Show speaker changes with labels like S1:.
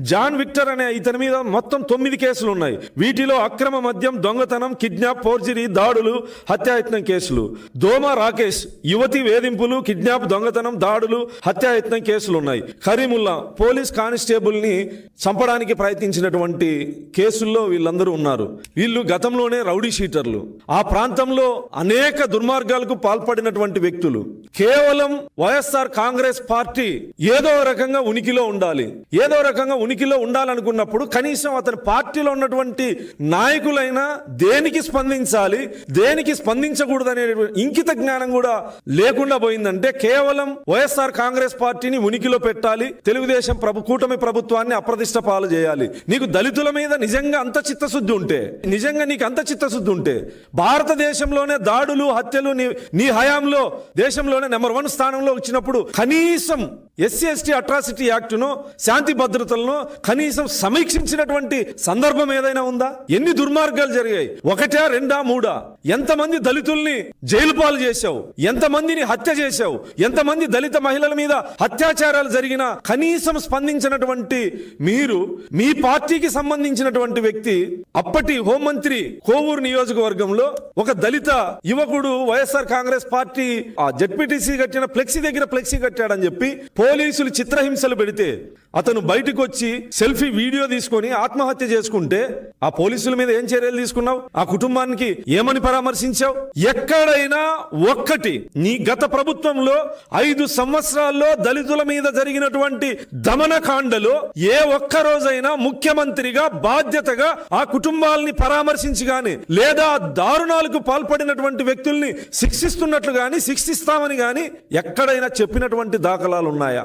S1: John Victor అనే ఇతని మీద మొత్తం తొమ్మిది కేసులు ఉన్నాయి. వీటిలో అక్రమ మద్యం దొంగతనం కిడ్నాప్ ఫోర్జరీ దాడులు హత్యాయత్నం కేసులు. దోమ రాకేష్ యువతి వేధింపులు కిడ్నాప్ దొంగతనం దాడులు హత్యాయత్నం కేసులు ఉన్నాయి. కరీముల్లా పోలీస్ కానిస్టేబుల్ని చంపడానికి ప్రయత్నించినటువంటి కేసుల్లో వీళ్ళందరూ ఉన్నారు. వీళ్ళు గతంలోనే రౌడీ షీటర్లు. ఆ ప్రాంతంలో అనేక దుర్మార్గాలకు పాల్పడినటువంటి వ్యక్తులు. కేవలం వైఎస్ఆర్ కాంగ్రెస్ పార్టీ ఏదో రకంగా ఉనికిలో ఉండాలి. ఏదో రకంగా ఉనికిలో ఉండాలనుకున్నప్పుడు కనీసం అతని పార్టీలో ఉన్నటువంటి నాయకులైనా దేనికి స్పందించాలి దేనికి స్పందించకూడదనే ఇంకిత జ్ఞానం కూడా లేకుండా పోయిందంటే కేవలం వైఎస్ఆర్ కాంగ్రెస్ పార్టీని ఉనికిలో పెట్టాలి తెలుగుదేశం ప్రభు కూటమి ప్రభుత్వాన్ని అప్రతిష్ట పాలు చేయాలి. నీకు దళితుల మీద నిజంగా అంత చిత్తశుద్ధి ఉంటే నిజంగా నీకు అంత చిత్తశుద్ధి ఉంటే భారతదేశంలోనే దాడులు హత్యలు నీ నీ హయాంలో దేశంలోనే నెంబర్ వన్ స్థానంలో వచ్చినప్పుడు కనీసం ఎస్సీ ఎస్టీ అట్రాసిటీ యాక్ట్ను శాంతి భద్రతలను కనీసం సమీక్షించినటువంటి సందర్భం ఏదైనా ఉందా? ఎన్ని దుర్మార్గాలు జరిగాయి? ఒకటా రెండా మూడా? ఎంతమంది దళితుల్ని జైలు పాలు చేశావు? ఎంతమందిని హత్య చేశావు? ఎంతమంది దళిత మహిళల మీద అత్యాచారాలు జరిగినా కనీసం స్పందించినటువంటి మీరు మీ పార్టీకి సంబంధించినటువంటి వ్యక్తి అప్పటి హోంమంత్రి కోవూరు నియోజకవర్గంలో ఒక దళిత యువకుడు వైఎస్ఆర్ కాంగ్రెస్ పార్టీ ఆ జడ్పీటీసీ కట్టిన ఫ్లెక్సీ దగ్గర ఫ్లెక్సీ కట్టాడని చెప్పి పోలీసులు చిత్రహింసలు పెడితే అతను బయటకు వచ్చి సెల్ఫీ వీడియో తీసుకొని ఆత్మహత్య చేసుకుంటే ఆ పోలీసుల మీద ఏం చర్యలు తీసుకున్నావు? ఆ కుటుంబానికి ఏమని పరామర్శించావు? ఎక్కడైనా ఒక్కటి. నీ గత ప్రభుత్వంలో ఐదు సంవత్సరాల్లో దళితుల మీద జరిగినటువంటి దమనకాండలో ఏ ఒక్క రోజైనా ముఖ్యమంత్రిగా బాధ్యతగా ఆ కుటుంబాలని పరామర్శించి గాని లేదా దారుణాలకు పాల్పడినటువంటి వ్యక్తుల్ని శిక్షిస్తున్నట్లు గాని శిక్షిస్తామని గాని ఎక్కడైనా చెప్పినటువంటి దాఖలాలు ఉన్నాయా